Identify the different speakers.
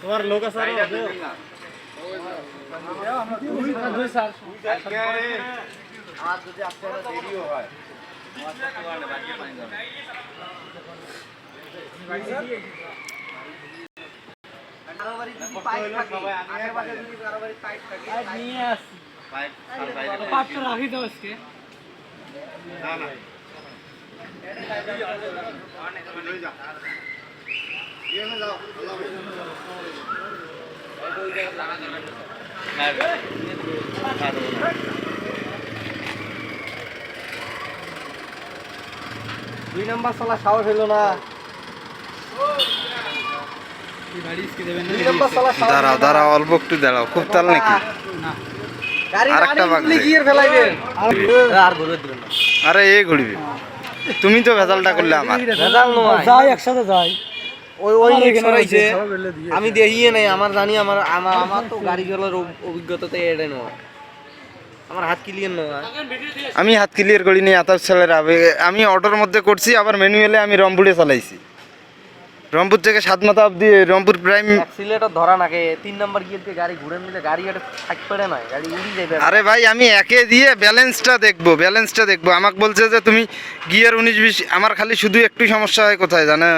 Speaker 1: তোমার লোক আছে? আর?
Speaker 2: যদি আপনারা দেরিও হয় বাড়ি যদি পাইপ থাকে, আশেপাশে যদি কারও বাড়ি পাইপ থাকে, দুই নম্বর সালা সাহস হইল না দুই নাম্বার সালা সাহস
Speaker 3: দাঁড়াও। দাঁড়াও অল্প একটু দাঁড়াও খুব তাল নাকি? আরেকটা
Speaker 2: আর
Speaker 3: এ ঘুরবি। তুমি তো ভেজালটা করলে আমার।
Speaker 1: যাই একসাথে যাই।
Speaker 2: ওই ওই সরাইছে। আমি দেখিয়ে নাই আমার জানি আমার আমার আমার তো গাড়ি চলার অভ- অভিজ্ঞতাতে এটাই নয়। আমার হাত ক্লিয়ার নয়।
Speaker 3: আমি হাত ক্লিয়ার করিনি এত ছেলেরা আবে- আমি অটোর মধ্যে করছি আবার ম্যানুয়ালে আমি রংপুরে চালাইছি। রংপুর থেকে সাত মাথা অব্দি রংপুর প্রাইম
Speaker 2: অ্যাক্সিলেটর ধরা নাকে তিন নাম্বার গিয়ে দিয়ে গাড়ি ঘুরে নিলে গাড়ি এটা থাক পড়ে না গাড়ি উড়ি যাবে
Speaker 3: আরে ভাই আমি একে দিয়ে ব্যালেন্সটা দেখব ব্যালেন্সটা দেখব। আমাকে বলছে যে তুমি গিয়ার উনিশ বিশ আমার খালি শুধু একটু সমস্যা হয় কোথায় জানো?